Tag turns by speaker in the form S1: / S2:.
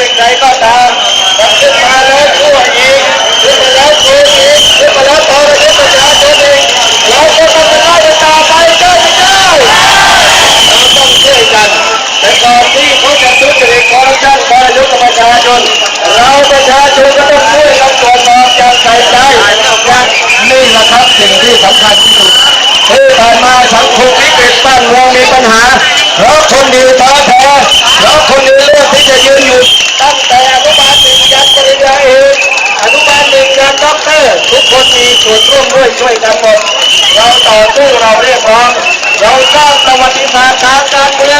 S1: เป็นใครก็ตามมันขึ้นมาแล้วชั่วอีกขึ้นมาแล้วโกงอีกขึ้นมาแล้วตอระเยประชาชนอีกเราก็ต้องไปไล่ตาไปเจ้าไม่ได้เราต้องช่วยกันแต่ก่อนที่เขาจะทุจริตกอร์รัปชันการยุทธประชาชนเราประชาชนก็ต้องช่วยกันตรวจสองอางใจใจนี่แหละครับสิ่งที่สำคัญที่สุดที่ผ่านมาสังคมวิกฤตบ้านเมืองมีปัญหาเพราะคนดีท้อ อร์ทุกคนมีส่วนร่วมด้วยช่วยกันหมดเราต่อสู้เราเรียกร้อง เราสร้างประวัติศาสตร์ทางการเมือง